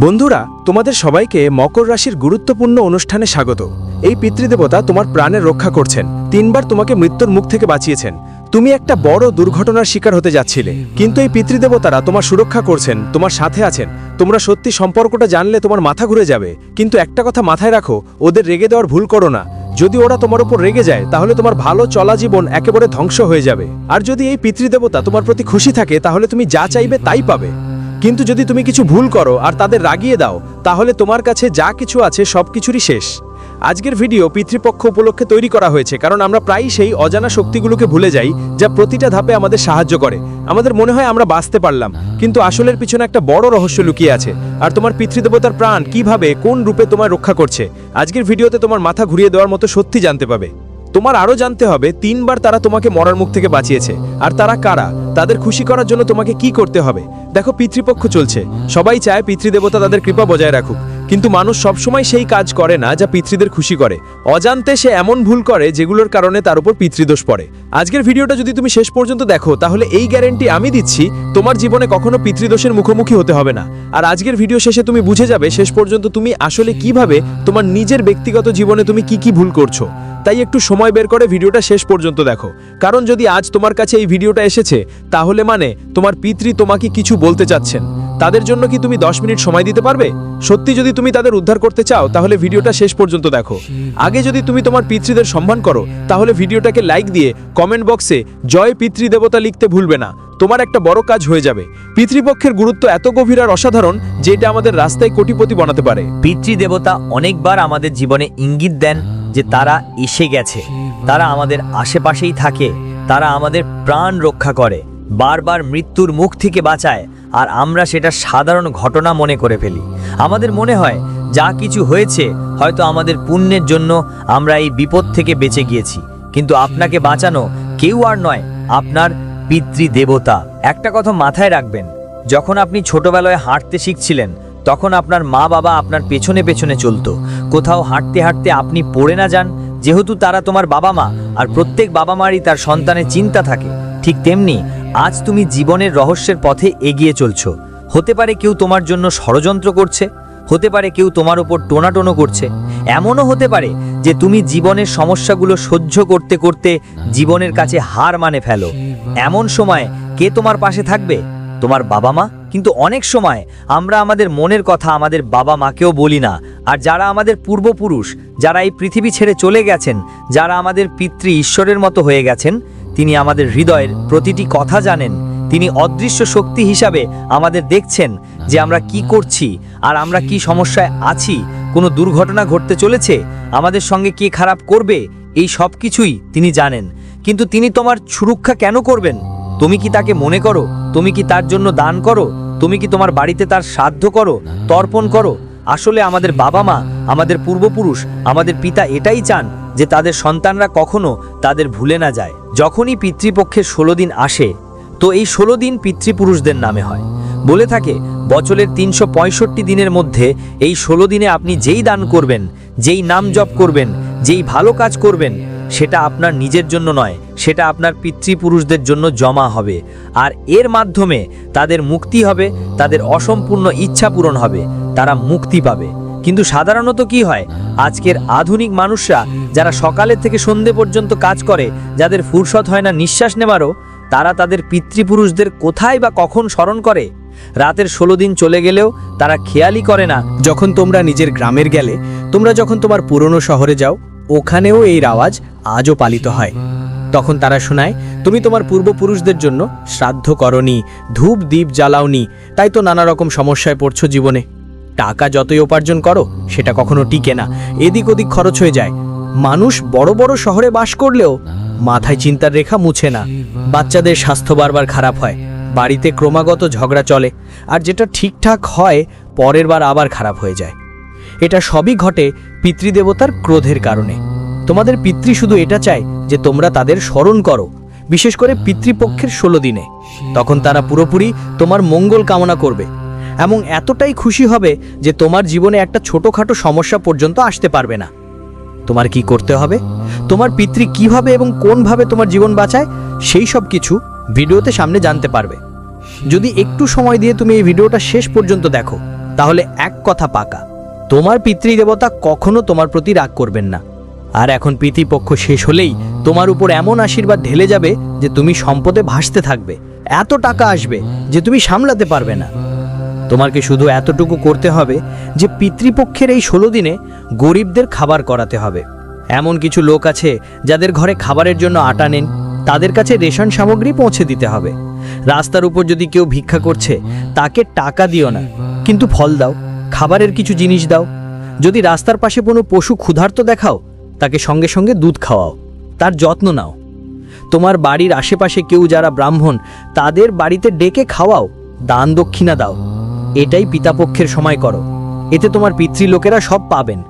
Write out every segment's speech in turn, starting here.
বন্ধুরা, তোমাদের সবাইকে মকর রাশির গুরুত্বপূর্ণ অনুষ্ঠানে স্বাগত। এই পিতৃদেবতা তোমার প্রাণের রক্ষা করছেন। তিনবার তোমাকে মৃত্যুর মুখ থেকে বাঁচিয়েছেন। তুমি একটা বড় দুর্ঘটনার শিকার হতে যাচ্ছিলে। কিন্তু এই পিতৃদেবতারা তোমার সুরক্ষা করছেন, তোমার সাথে আছেন। তোমরা সত্যি সম্পর্কটা জানলে তোমার মাথা ঘুরে যাবে। কিন্তু একটা কথা মাথায় রাখো, ওদের রেগে দেওয়ার ভুল করো না। যদি ওরা তোমার উপর রেগে যায়, তাহলে তোমার ভালো চলা জীবন একেবারে ধ্বংস হয়ে যাবে। আর যদি এই পিতৃদেবতা তোমার প্রতি খুশি থাকে, তাহলে তুমি যা চাইবে তাই পাবে। কিন্তু যদি তুমি কিছু ভুল করো আর তাদের রাগিয়ে দাও, তাহলে তোমার কাছে যা কিছু আছে সব কিছুরই শেষ। আজকের ভিডিও পিতৃপক্ষ উপলক্ষে তৈরি করা হয়েছে, কারণ আমরা প্রায়ই সেই অজানা শক্তিগুলোকে ভুলে যাই, যা প্রতিটা ধাপে আমাদের সাহায্য করে। আমাদের মনে হয় আমরা বাঁচতে পারলাম, কিন্তু আসলের পিছনে একটা বড় রহস্য লুকিয়ে আছে। আর তোমার পিতৃদেবতার প্রাণ কীভাবে, কোন রূপে তোমার রক্ষা করছে, আজকের ভিডিওতে তোমার মাথা ঘুরিয়ে দেওয়ার মতো সত্যি জানতে পাবে। তোমার আরও জানতে হবে, তিনবার তারা তোমাকে মরার মুখ থেকে বাঁচিয়েছে, আর তারা কারা, তাদের খুশি করার জন্য তোমাকে কি করতে হবে দেখো পিতৃপক্ষ চলছে। সবাই চায় পিতৃদেবতা তাদের কৃপা বজায় রাখুক। কিন্তু মানুষ সবসময় সেই কাজ করে না যা পিতৃদের খুশি করে। অজান্তে সে এমন ভুল করে যেগুলোর কারণে তার উপর পিতৃদোষ পড়ে। আজকের ভিডিওটা যদি তুমি শেষ পর্যন্ত দেখো, তাহলে এই গ্যারেন্টি আমি দিচ্ছি, তোমার জীবনে কখনো পিতৃদোষের মুখোমুখি হতে হবে না। আর আজকের ভিডিও শেষে তুমি বুঝে যাবে, শেষ পর্যন্ত তুমি আসলে কীভাবে তোমার নিজের ব্যক্তিগত জীবনে তুমি কি কি ভুল করছ। তাই একটু সময় বের করে ভিডিওটা শেষ পর্যন্ত দেখো। কারণ যদি আজ তোমার কাছে এই ভিডিওটা এসেছে, তাহলে মানে তোমার পিতৃ তোমাকে কিছু বলতে চাচ্ছেন। তাদের জন্য কি তুমি দশ মিনিট সময় দিতে পারবে? সত্যি যদি তুমি তাদের উদ্ধার করতে চাও, তাহলে ভিডিওটা শেষ পর্যন্ত দেখো। আগে যদি তুমি তোমার পিতৃদের সম্মান করো, তাহলে ভিডিওটাকে লাইক দিয়ে কমেন্ট বক্সে জয় পিতৃদেবতা লিখতে ভুলবে না। তোমার একটা বড় কাজ হয়ে যাবে। পিতৃপক্ষের গুরুত্ব এত গভীর আর অসাধারণ যে এটা আমাদের রাস্তায় কোটিপতি বানাতে পারে। পিতৃদেবতা অনেকবার আমাদের জীবনে ইঙ্গিত দেন যে তারা এসে গেছে। তারা আমাদের আশেপাশেই থাকে। তারা আমাদের প্রাণ রক্ষা করে। বারবার মৃত্যুর মুখ থেকে বাঁচায়। আর আমরা সেটা সাধারণ ঘটনা মনে করে ফেলি। আমাদের মনে হয়, যা কিছু হয়েছে হয়তো আমাদের পুণ্যের জন্য আমরা এই বিপদ থেকে বেঁচে গিয়েছি। কিন্তু আপনাকে বাঁচানো কেউ আর নয়, আপনার পিতৃদেবতা। একটা কথা মাথায় রাখবেন, যখন আপনি ছোটবেলায় হাঁটতে শিখছিলেন, তখন আপনার মা বাবা আপনার পেছনে পেছনে চলতো। কোথাও হাঁটতে হাঁটতে আপনি পড়ে না যান, যেহেতু তারা তোমার বাবা মা, আর প্রত্যেক বাবা মারই তার সন্তানের চিন্তা থাকে। ঠিক তেমনি আজ তুমি জীবনের রহস্যের পথে এগিয়ে চলছো। হতে পারে কেউ তোমার জন্য ষড়যন্ত্র করছে, হতে পারে কেউ তোমার উপর টোনাটোনো করছে। এমনও হতে পারে যে তুমি জীবনের সমস্যাগুলো সহ্য করতে করতে জীবনের কাছে হার মানে ফেলো। এমন সময় কে তোমার পাশে থাকবে? তোমার বাবা মা? কিন্তু অনেক সময় আমরা আমাদের মনের কথা আমাদের বাবা মাকেও বলি না। আর যারা আমাদের পূর্বপুরুষ, যারা এই পৃথিবী ছেড়ে চলে গেছেন, যারা আমাদের পিতৃ ঈশ্বরের মতো হয়ে গেছেন তিনি আমাদের হৃদয়ের প্রতিটি কথা জানেন। তিনি অদৃশ্য শক্তি হিসাবে আমাদের দেখছেন যে আমরা কি করছি আর আমরা কি সমস্যায় আছি, কোনো দুর্ঘটনা ঘটতে চলেছে, আমাদের সঙ্গে কে খারাপ করবে, এই সব কিছুই তিনি জানেন। কিন্তু তিনি তোমার সুরক্ষা কেন করবেন? তুমি কি তাকে মনে করো? তুমি কি তার জন্য দান করো? তুমি কি তোমার বাড়িতে তার সাধ্য করো? তর্পণ করো? আসলে আমাদের বাবা মা, আমাদের পূর্বপুরুষ, আমাদের পিতা এটাই চান। যে তাদের সন্তানরা কখনো তাদের ভুলে না যায়। যখনই পিতৃপক্ষের ষোলো দিন আসে, তো এই ষোলো দিন পিতৃপুরুষদের নামে হয়। বলে থাকে, বছরের তিনশো পঁয়ষট্টি দিনের মধ্যে এই ষোলো দিনে আপনি যেই দান করবেন, যেই নাম জপ করবেন, যেই ভালো কাজ করবেন, সেটা আপনার নিজের জন্য নয়, সেটা আপনার পিতৃপুরুষদের জন্য জমা হবে। আর এর মাধ্যমে তাদের মুক্তি হবে, তাদের অসম্পূর্ণ ইচ্ছা পূরণ হবে, তারা মুক্তি পাবে। কিন্তু সাধারণত কি হয়? আজকের আধুনিক মানুষরা যারা সকালের থেকে সন্ধে পর্যন্ত কাজ করে, যাদের ফুরসত হয় না নিঃশ্বাস নেওয়ারও তারা তাদের পিতৃপুরুষদের কোথায় বা কখন স্মরণ করে? রাতের ষোলো দিন চলে গেলেও তারা খেয়ালই করে না। যখন তোমরা নিজের গ্রামের গেলে, তোমরা যখন তোমার পুরনো শহরে যাও, ওখানেও এই আওয়াজ আজও পালিত হয়। তখন তারা শোনায়, তুমি তোমার পূর্বপুরুষদের জন্য শ্রাদ্ধ করনি, ধূপ দ্বীপ জ্বালাওনি, তাই তো নানা রকম সমস্যায় পড়ছো জীবনে। টাকা যতই উপার্জন করো, সেটা কখনো টিকে না। এদিক ওদিক খরচ হয়ে যায়। মানুষ বড় বড় শহরে বাস করলেও মাথায় চিন্তার রেখা মুছে না। বাচ্চাদের স্বাস্থ্য বারবার খারাপ হয়। বাড়িতে ক্রমাগত ঝগড়া চলে। আর যেটা ঠিকঠাক হয়, পরের বার আবার খারাপ হয়ে যায়। এটা সবই ঘটে পিতৃদেবতার ক্রোধের কারণে। তোমাদের পিতৃ শুধু এটা চায় যে তোমরা তাদের স্মরণ করো। বিশেষ করে পিতৃপক্ষের ষোলো দিনে। তখন তারা পুরোপুরি তোমার মঙ্গল কামনা করবে। এবং এতটাই খুশি হবে যে তোমার জীবনে একটা ছোটোখাটো সমস্যা পর্যন্ত আসতে পারবে না। তোমার কি করতে হবে? তোমার পিতৃ কীভাবে এবং কোনভাবে তোমার জীবন বাঁচায়, সেই সব কিছু ভিডিওতে সামনে জানতে পারবে। যদি একটু সময় দিয়ে তুমি এই ভিডিওটা শেষ পর্যন্ত দেখো, তাহলে এক কথা পাকা, তোমার পিতৃদেবতা কখনো তোমার প্রতি রাগ করবেন না। আর এখন পিতৃপক্ষ শেষ হলেই তোমার উপর এমন আশীর্বাদ ঢেলে যাবে যে তুমি সম্পদে ভাসতে থাকবে, এত টাকা আসবে যে তুমি সামলাতে পারবে না। তোমাকে শুধু এতটুকু করতে হবে যে পিতৃপক্ষের এই ষোলো দিনে গরিবদের খাবার করাতে হবে? এমন কিছু লোক আছে যাদের ঘরে খাবারের জন্য আটা নেন তাদের কাছে রেশন সামগ্রী পৌঁছে দিতে হবে। রাস্তার উপর যদি কেউ ভিক্ষা করছে, তাকে টাকা দিও না। কিন্তু ফল দাও, খাবারের কিছু জিনিস দাও। যদি রাস্তার পাশে কোনো পশু ক্ষুধার্ত দেখাও, তাকে সঙ্গে সঙ্গে দুধ খাওয়াও। তার যত্ন নাও। তোমার বাড়ির আশেপাশে কেউ যারা ব্রাহ্মণ, তাদের বাড়িতে ডেকে খাওয়াও, দান দক্ষিণা দাও। এটাই পিতাপক্ষের সময় করো। এতে তোমার পিতৃলোকেরা সব পাবেন।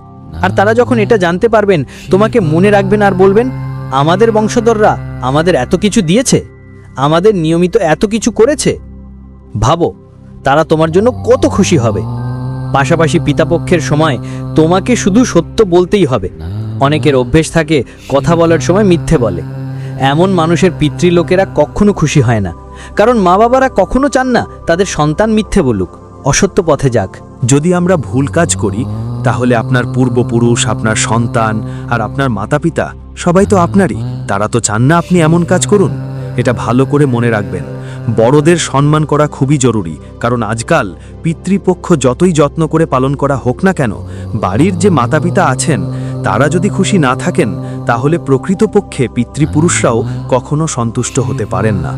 আর তারা যখন এটা জানতে পারবেন, তোমাকে মনে রাখবেন আর বলবেন, আমাদের বংশধররা আমাদের এত কিছু দিয়েছে? আমাদের নিয়মিত এত কিছু করেছে? ভাবো, তারা তোমার জন্য কত খুশি হবে। পাশাপাশি পিতাপক্ষের সময় তোমাকে শুধু সত্য বলতেই হবে। অনেকের অভ্যেস থাকে, কথা বলার সময় মিথ্যে বলে। এমন মানুষের পিতৃলোকেরা কখনো খুশি হয় না। কারণ মা বাবারা কখনো চান না তাদের সন্তান মিথ্যে বলুক। অসত্য পথে যাক। যদি আমরা ভুল কাজ করি, তাহলে আপনার পূর্বপুরুষ, আপনার সন্তান আর আপনার মাতা পিতা সবাই তো আপনারই। তারা তো চান না আপনি এমন কাজ করুন। এটা ভালো করে মনে রাখবেন। বড়দের সম্মান করা খুবই জরুরি, কারণ আজকাল পিতৃপক্ষ যতই যত্ন করে পালন করা হোক না কেন, বাড়ির যে মাতা পিতা আছেন তারা যদি খুশি না থাকেন, তাহলে প্রকৃতপক্ষে পিতৃপুরুষরাও কখনো সন্তুষ্ট হতে পারেন না।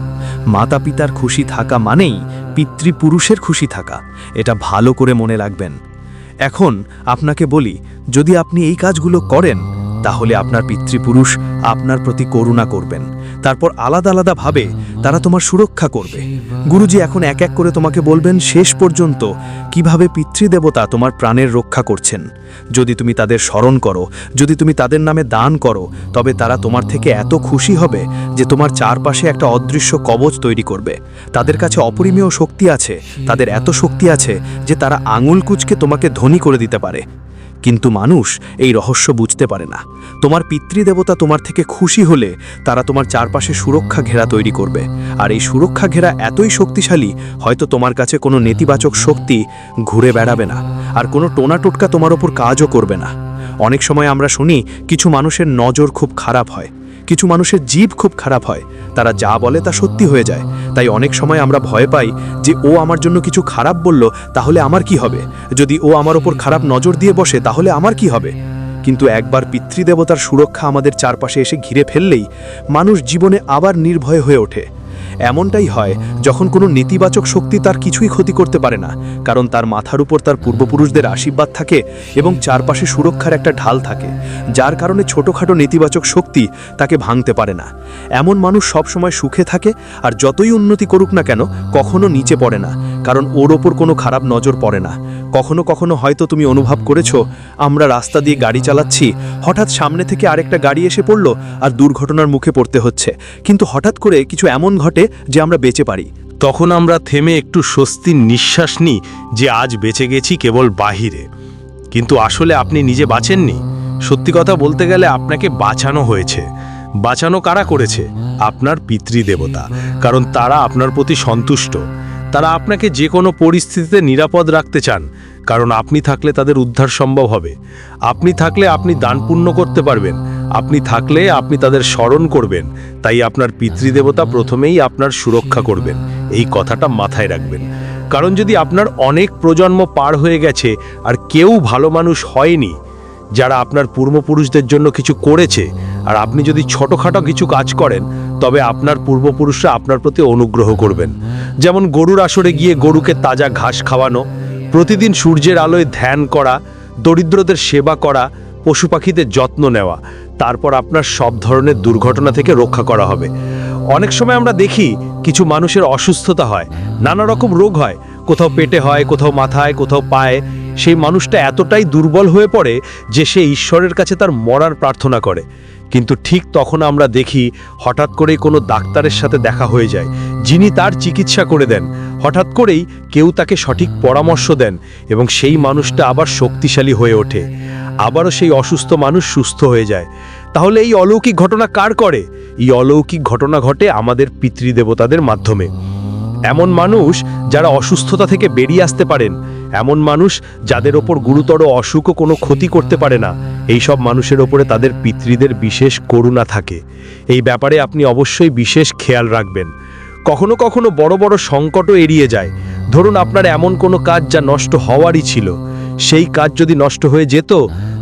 মাতা পিতার খুশি থাকা মানেই পিতৃপুরুষের খুশি থাকা। এটা ভালো করে মনে রাখবেন। এখন আপনাকে বলি, যদি আপনি এই কাজগুলো করেন, তাহলে আপনার পিতৃপুরুষ আপনার প্রতি করুণা করবেন। তারপর আলাদা আলাদাভাবে তারা তোমার সুরক্ষা করবে। গুরুজি এখন এক এক করে তোমাকে বলবেন শেষ পর্যন্ত কীভাবে পিতৃদেবতা তোমার প্রাণের রক্ষা করছেন। যদি তুমি তাদের স্মরণ করো, যদি তুমি তাদের নামে দান করো, তবে তারা তোমার থেকে এত খুশি হবে যে তোমার চারপাশে একটা অদৃশ্য কবচ তৈরি করবে। তাদের কাছে অপরিমেয় শক্তি আছে, তাদের এত শক্তি আছে যে তারা আঙুল কুচকে তোমাকে ধনী করে দিতে পারে। কিন্তু মানুষ এই রহস্য বুঝতে পারে না। তোমার পিতৃদেবতা তোমার থেকে খুশি হলে তারা তোমার চারপাশে সুরক্ষা ঘেরা তৈরি করবে। আর এই সুরক্ষা ঘেরা এতই শক্তিশালী, হয়তো তোমার কাছে কোনো নেতিবাচক শক্তি ঘুরে বেড়াবে না, আর কোনো টোনা টোটকা তোমার ওপর কাজও করবে না। অনেক সময় আমরা শুনি, কিছু মানুষের নজর খুব খারাপ হয়। কিছু মানুষের জীব খুব খারাপ হয়। তারা যা বলে তা সত্যি হয়ে যায়। তাই অনেক সময় আমরা ভয় পাই যে, ও আমার জন্য কিছু খারাপ বলল, তাহলে আমার কি হবে? যদি ও আমার ওপর খারাপ নজর দিয়ে বসে, তাহলে আমার কি হবে? কিন্তু একবার পিতৃদেবতার সুরক্ষা আমাদের চারপাশে এসে ঘিরে ফেললেই মানুষ জীবনে আবার নির্ভয় হয়ে ওঠে। এমনটাই হয় যখন কোনো নেতিবাচক শক্তি তার কিছুই ক্ষতি করতে পারে না, কারণ তার মাথার উপর তার পূর্বপুরুষদের আশীর্বাদ থাকে এবং চারপাশে সুরক্ষার একটা ঢাল থাকে, যার কারণে ছোটোখাটো নেতিবাচক শক্তি তাকে ভাঙতে পারে না। এমন মানুষ সবসময় সুখে থাকে আর যতই উন্নতি করুক না কেন, কখনো নিচে পড়ে না, কারণ ওর ওপর কোনো খারাপ নজর পড়ে না। কখনো কখনো হয়তো তুমি অনুভব করেছ, আমরা রাস্তা দিয়ে গাড়ি চালাচ্ছি, হঠাৎ সামনে থেকে আরেকটা গাড়ি এসে পড়ল আর দুর্ঘটনার মুখে পড়তে হচ্ছে। কিন্তু হঠাৎ করে কিছু এমন ঘটে যে আমরা বেঁচে পারি। তখন আমরা থেমে একটু স্বস্তির নিঃশ্বাস নিই যে আজ বেঁচে গেছি কেবল বাহিরে। কিন্তু আসলে আপনি নিজে বাঁচেননি। সত্যি কথা বলতে গেলে আপনাকে বাঁচানো হয়েছে। বাঁচানো কারা করেছে? আপনার পিতৃদেবতা। কারণ তারা আপনার প্রতি সন্তুষ্ট। তারা আপনাকে যে কোনো পরিস্থিতিতে নিরাপদ রাখতে চান। কারণ আপনি থাকলে তাদের উদ্ধার সম্ভব হবে। আপনি থাকলে আপনি দান পুণ্য করতে পারবেন। আপনি থাকলে আপনি তাদের স্মরণ করবেন, তাই আপনার পিতৃদেবতা প্রথমেই আপনার সুরক্ষা করবেন। এই কথাটা মাথায় রাখবেন। কারণ যদি আপনার অনেক প্রজন্ম পার হয়ে গেছে আর কেউ ভালো মানুষ হয়নি, যারা আপনার পূর্বপুরুষদের জন্য কিছু করেছে, আর আপনি যদি ছোটোখাটো কিছু কাজ করেন, তবে আপনার পূর্বপুরুষরা আপনার প্রতি অনুগ্রহ করবেন। যেমন গরুর আসরে গিয়ে গরুকে তাজা ঘাস খাওয়ানো, প্রতিদিন সূর্যের আলোয় ধ্যান করা, দরিদ্রদের সেবা করা, পশু পাখিদের যত্ন নেওয়া তারপর আপনার সব ধরনের দুর্ঘটনা থেকে রক্ষা করা হবে। অনেক সময় আমরা দেখি কিছু মানুষের অসুস্থতা হয়, নানা রকম রোগ হয়, কোথাও পেটে হয়, কোথাও মাথায়, কোথাও পায়ে। সেই মানুষটা এতটাই দুর্বল হয়ে পড়ে যে সে ঈশ্বরের কাছে তার মরার প্রার্থনা করে। কিন্তু ঠিক তখন আমরা দেখি হঠাৎ করেই কোনো ডাক্তারের সাথে দেখা হয়ে যায়, যিনি তার চিকিৎসা করে দেন। হঠাৎ করেই কেউ তাকে সঠিক পরামর্শ দেন এবং সেই মানুষটা আবার শক্তিশালী হয়ে ওঠে। আবারও সেই অসুস্থ মানুষ সুস্থ হয়ে যায়। তাহলে এই অলৌকিক ঘটনা কার করে? এই অলৌকিক ঘটনা ঘটে আমাদের পিতৃদেবতাদের মাধ্যমে। এমন মানুষ যারা অসুস্থতা থেকে বেরিয়ে আসতে পারেন। এমন মানুষ যাদের ওপর গুরুতর অসুখও কোনো ক্ষতি করতে পারে না। এই সব মানুষের ওপরে তাদের পিতৃদের বিশেষ করুণা থাকে। এই ব্যাপারে আপনি অবশ্যই বিশেষ খেয়াল রাখবেন। কখনো কখনো বড় বড় সংকটও এড়িয়ে যায়। ধরুন আপনার এমন কোনো কাজ যা নষ্ট হওয়ারই ছিল। সেই কাজ যদি নষ্ট হয়ে যেত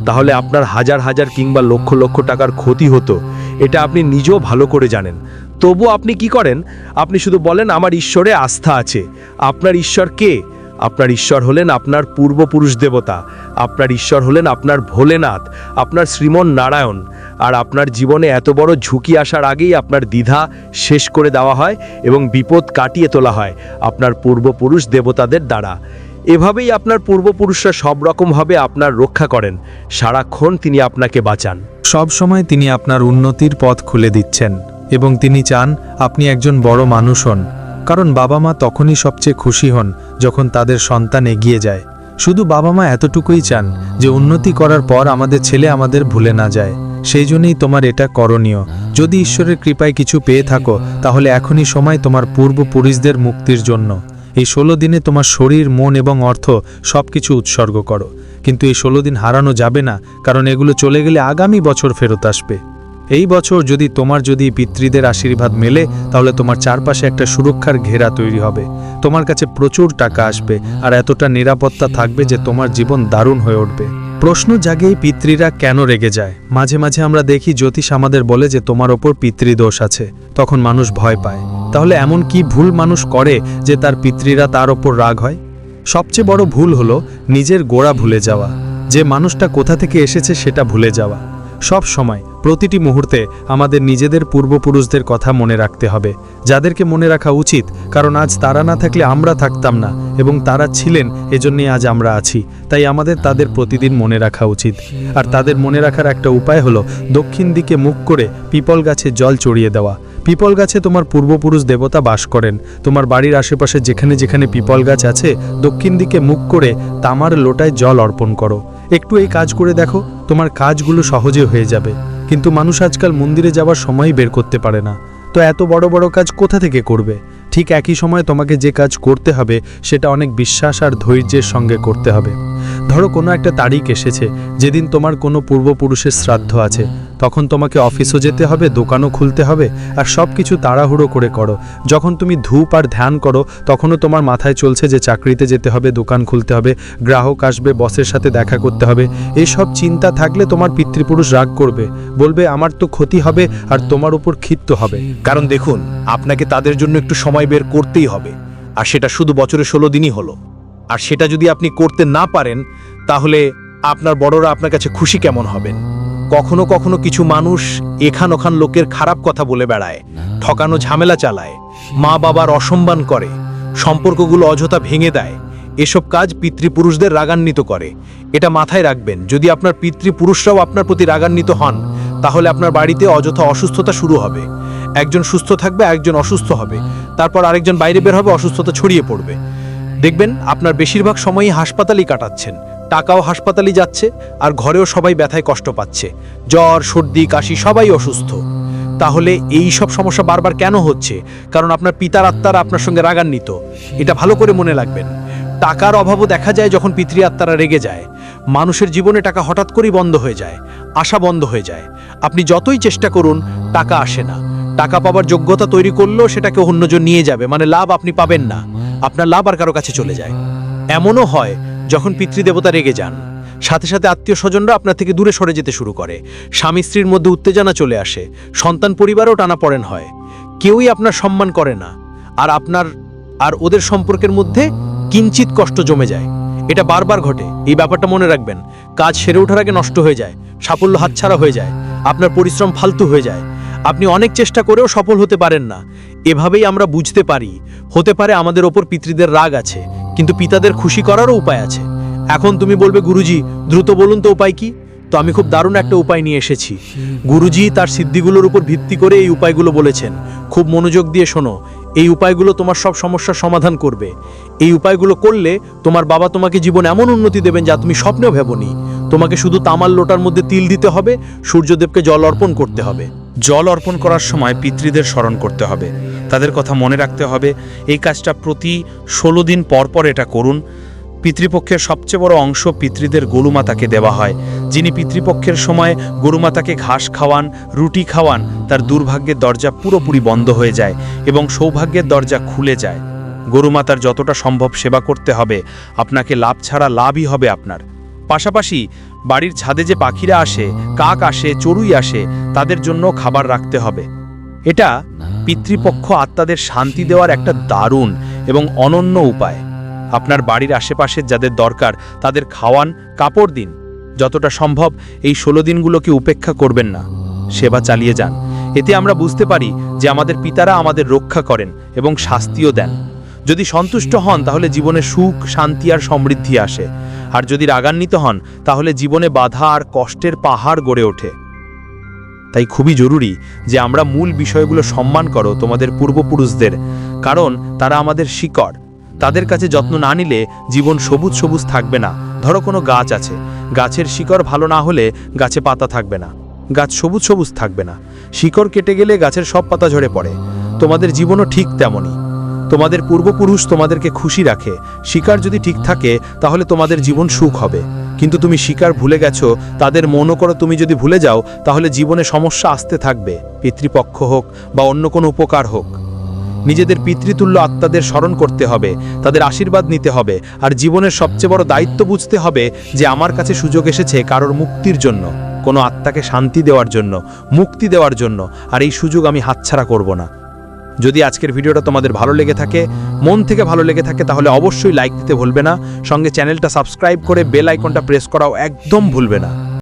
তাহলে আপনার হাজার হাজার কিংবা লক্ষ লক্ষ টাকার ক্ষতি হতো। এটা আপনি নিজেও ভালো করে জানেন। তবু আপনি কি করেন? আপনি শুধু বলেন, আমার ঈশ্বরে আস্থা আছে। আপনার ঈশ্বর কে? আপনার ঈশ্বর হলেন আপনার পূর্বপুরুষ দেবতা। আপনার ঈশ্বর হলেন আপনার ভোলেনাথ, আপনার শ্রীমন নারায়ণ। আর আপনার জীবনে এত বড় ঝুঁকি আসার আগেই আপনার দ্বিধা শেষ করে দেওয়া হয় এবং বিপদ কাটিয়ে তোলা হয় আপনার পূর্বপুরুষ দেবতাদের দ্বারা। এভাবেই আপনার পূর্বপুরুষরা সব রকমভাবে আপনার রক্ষা করেন। সারাক্ষণ তিনি আপনাকে বাঁচান। সব সময় তিনি আপনার উন্নতির পথ খুলে দিচ্ছেন এবং তিনি চান আপনি একজন বড় মানুষ হন। কারণ বাবা মা তখনই সবচেয়ে খুশি হন যখন তাদের সন্তান এগিয়ে যায়। শুধু বাবা মা এতটুকুই চান যে উন্নতি করার পর আমাদের ছেলে আমাদের ভুলে না যায়। সেই জন্যই তোমার এটা করণীয়। যদি ঈশ্বরের কৃপায় কিছু পেয়ে থাকো, তাহলে এখনই সময় তোমার পূর্বপুরুষদের মুক্তির জন্য। এই ষোলো দিনে তোমার শরীর, মন এবং অর্থ সব কিছু উৎসর্গ করো। কিন্তু এই ষোলো দিন হারানো যাবে না, কারণ এগুলো চলে গেলে আগামী বছর ফেরত আসবে। এই বছর যদি তোমার যদি পিতৃদের আশীর্বাদ মেলে, তাহলে তোমার চারপাশে একটা সুরক্ষার ঘেরা তৈরি হবে। তোমার কাছে প্রচুর টাকা আসবে, আর এতটা নিরাপত্তা থাকবে যে তোমার জীবন দারুণ হয়ে উঠবে। প্রশ্ন জাগেই পিতৃরা কেন রেগে যায়? মাঝে মাঝে আমরা দেখি জ্যোতিষ আমাদের বলে যে তোমার ওপর পিতৃদোষ আছে, তখন মানুষ ভয় পায়। তাহলে এমন কি ভুল মানুষ করে যে তার পিতৃরা তার ওপর রাগ হয়? সবচেয়ে বড় ভুল হল নিজের গোড়া ভুলে যাওয়া। যে মানুষটা কোথা থেকে এসেছে সেটা ভুলে যাওয়া। সব সময় প্রতিটি মুহূর্তে আমাদের নিজেদের পূর্বপুরুষদের কথা মনে রাখতে হবে। যাদেরকে মনে রাখা উচিত, কারণ আজ তারা না থাকলে আমরা থাকতাম না, এবং তারা ছিলেন, এজন্যই আজ আমরা আছি। তাই আমাদের তাদের প্রতিদিন মনে রাখা উচিত। আর তাদের মনে রাখার একটা উপায় হলো, দক্ষিণ দিকে মুখ করে পিপল গাছে জল চড়িয়ে দেওয়া। পিপল গাছে তোমার পূর্বপুরুষ দেবতা বাস করেন। তোমার বাড়ির আশেপাশে যেখানে যেখানে পিপল গাছ আছে, দক্ষিণ দিকে মুখ করে তামার লোটায় জল অর্পণ করো। একটু এই কাজ করে দেখো, তোমার কাজগুলো সহজে হয়ে যাবে। কিন্তু মানুষ আজকাল মন্দিরে যাওয়ার সময় বের করতে পারে না। তো এত বড় বড় কাজ কোথা থেকে করবে? ঠিক একই সময় তোমাকে যে কাজ করতে হবে, সেটা অনেক বিশ্বাস আর ধৈর্যের সঙ্গে করতে হবে। ধরো কোনো একটা তারিখ এসেছে, যেদিন তোমার কোনো পূর্বপুরুষের শ্রাদ্ধ আছে। তখন তোমাকে অফিসও যেতে হবে, দোকানও খুলতে হবে, আর সব কিছু তাড়াহুড়ো করে করো। যখন তুমি ধূপ আর ধ্যান করো, তখনও তোমার মাথায় চলছে যে চাকরিতে যেতে হবে, দোকান খুলতে হবে, গ্রাহক আসবে, বসের সাথে দেখা করতে হবে। এই সব চিন্তা থাকলে তোমার পিতৃপুরুষ রাগ করবে, বলবে, আমার তো ক্ষতি হবে আর তোমার উপর ক্ষিপ্ত হবে। কারণ দেখুন, আপনাকে তাদের জন্য একটু সময় বের করতেই হবে, আর সেটা শুধু বছরে ষোলো দিনই হলো। আর সেটা যদি আপনি করতে না পারেন, তাহলে আপনার বড়রা আপনার কাছে খুশি কেমন হবেন কখনো কখনো কিছু মানুষ এখান ওখান লোকের খারাপ কথা বলে বেড়ায়, ঠকানো ঝামেলা চালায়, মা বাবার অসম্মান করে, সম্পর্কগুলো অযথা ভেঙে দেয়, এসব কাজ পিতৃপুরুষদের রাগান্বিত করে। এটা মাথায় রাখবেন, যদি আপনার পিতৃপুরুষরাও আপনার প্রতি রাগান্বিত হন, তাহলে আপনার বাড়িতে অযথা অসুস্থতা শুরু হবে। একজন সুস্থ থাকবে একজন অসুস্থ হবে। তারপর আরেকজন বাইরে বের হবে, অসুস্থতা ছড়িয়ে পড়বে। দেখবেন, আপনার বেশিরভাগ সময়ই হাসপাতালই কাটাচ্ছেন। টাকাও হাসপাতালই যাচ্ছে, আর ঘরেও সবাই ব্যথায় কষ্ট পাচ্ছে। জ্বর, সর্দি, কাশি, সবাই অসুস্থ। তাহলে এই সব সমস্যা বারবার কেন হচ্ছে? কারণ আপনার পিতার আত্মারা আপনার সঙ্গে রাগান্বিত। এটা ভালো করে মনে রাখবেন। টাকার অভাবও দেখা যায় যখন পিতৃ আত্মারা রেগে যায়। মানুষের জীবনে টাকা হঠাৎ করেই বন্ধ হয়ে যায়, আশা বন্ধ হয়ে যায়। আপনি যতই চেষ্টা করুন, টাকা আসে না। টাকা পাবার যোগ্যতা তৈরি করলেও সেটাকে অন্যজন নিয়ে যাবে মানে লাভ আপনি পাবেন না। আপনার লাভ আর কারও কাছে চলে যায়। এমনও হয় যখন পিতৃদেবতা রেগে যান। সাথে সাথে আত্মীয় স্বজনরা আপনার থেকে দূরে সরে যেতে শুরু করে। স্বামী স্ত্রীর মধ্যে উত্তেজনা চলে আসে, সন্তান পরিবারও টানাপড়েন হয়। কেউই আপনার সম্মান করে না। আর আপনার, আর ওদের সম্পর্কের মধ্যে কিঞ্চিত কষ্ট জমে যায়। এটা বারবার ঘটে। এই ব্যাপারটা মনে রাখবেন। কাজ সেরে ওঠার আগে নষ্ট হয়ে যায়। সাফল্য হাতছাড়া হয়ে যায়। আপনার পরিশ্রম ফালতু হয়ে যায়। আপনি অনেক চেষ্টা করেও সফল হতে পারেন না। এভাবেই আমরা বুঝতে পারি। হতে পারে আমাদের ওপর পিতৃদের রাগ আছে, কিন্তু পিতাদের খুশি করারও উপায় আছে। এখন তুমি বলবে, গুরুজি, দ্রুত বলুন তো উপায় কি? তো আমি খুব দারুণ একটা উপায় নিয়ে এসেছি। গুরুজি তার সিদ্ধিগুলোর উপর ভিত্তি করে এই উপায়গুলো বলেছেন। খুব মনোযোগ দিয়ে শোনো, এই উপায়গুলো তোমার সব সমস্যার সমাধান করবে। এই উপায়গুলো করলে তোমার বাবা তোমাকে জীবন এমন উন্নতি দেবেন যা তুমি স্বপ্নেও ভেবনি। তোমাকে শুধু তামাল লোটার মধ্যে তিল দিতে হবে, সূর্যদেবকে জল অর্পণ করতে হবে। জল অর্পণ করার সময় পিতৃদের স্মরণ করতে হবে। তাদের কথা মনে রাখতে হবে, এই কাজটা প্রতি ষোলো দিন পর পর এটা করুন। পিতৃপক্ষের সবচেয়ে বড় অংশ পিতৃদের গরুমাতাকে দেওয়া হয়। যিনি পিতৃপক্ষের সময় গরুমাতাকে ঘাস খাওয়ান, রুটি খাওয়ান, তার দুর্ভাগ্যের দরজা পুরোপুরি বন্ধ হয়ে যায় এবং সৌভাগ্যের দরজা খুলে যায়। গরুমাতার যতটা সম্ভব সেবা করতে হবে। আপনাকে লাভ ছাড়া লাভই হবে আপনার। পাশাপাশি বাড়ির ছাদে যে পাখিরা আসে, কাক আসে, চড়ুই আসে, তাদের জন্য খাবার রাখতে হবে। এটা পিতৃপক্ষ আত্মাদের শান্তি দেওয়ার একটা দারুণ এবং অনন্য উপায়। আপনার বাড়ির আশেপাশে যাদের দরকার, তাদের খাওয়ান, কাপড় দিন। যতটা সম্ভব এই ষোলো দিনগুলোকে উপেক্ষা করবেন না। সেবা চালিয়ে যান। এতে আমরা বুঝতে পারি যে আমাদের পিতারা আমাদের রক্ষা করেন এবং শাস্তিও দেন। যদি সন্তুষ্ট হন, তাহলে জীবনে সুখ, শান্তি আর সমৃদ্ধি আসে। আর যদি রাগান্বিত হন, তাহলে জীবনে বাধা আর কষ্টের পাহাড় গড়ে ওঠে। তাই খুবই জরুরি যে আমরা মূল বিষয়গুলো সম্মান করো তোমাদের পূর্বপুরুষদের, কারণ তারা আমাদের শিকড়। তাদের কাছে যত্ন না নিলে জীবন সবুজ সবুজ থাকবে না। ধরো কোনো গাছ আছে। গাছের শিকড় ভালো না হলে গাছে পাতা থাকবে না। গাছ সবুজ সবুজ থাকবে না। শিকড় কেটে গেলে গাছের সব পাতা ঝরে পড়ে। তোমাদের জীবনও ঠিক তেমনই। তোমাদের পূর্বপুরুষ তোমাদেরকে খুশি রাখে। শিকার যদি ঠিক থাকে, তাহলে তোমাদের জীবন সুখ হবে। কিন্তু তুমি শিকার ভুলে গেছো, তাদের মনে করো তুমি যদি ভুলে যাও, তাহলে জীবনে সমস্যা আসতে থাকবে। পিতৃপক্ষ হোক বা অন্য কোনো উপকার হোক। নিজেদের পিতৃতুল্য আত্মাদের স্মরণ করতে হবে, তাদের আশীর্বাদ নিতে হবে, আর জীবনের সবচেয়ে বড় দায়িত্ব বুঝতে হবে যে আমার কাছে সুযোগ এসেছে কারোর মুক্তির জন্য, কোনো আত্মাকে শান্তি দেওয়ার জন্য, মুক্তি দেওয়ার জন্য, আর এই সুযোগ আমি হাতছাড়া করব না। যদি আজকের ভিডিওটা তোমাদের ভালো লেগে থাকে, মন থেকে ভালো লেগে থাকে, তাহলে অবশ্যই লাইক দিতে ভুলবে না। সঙ্গে চ্যানেলটা সাবস্ক্রাইব করে বেল আইকনটা প্রেস করাও একদম ভুলবে না।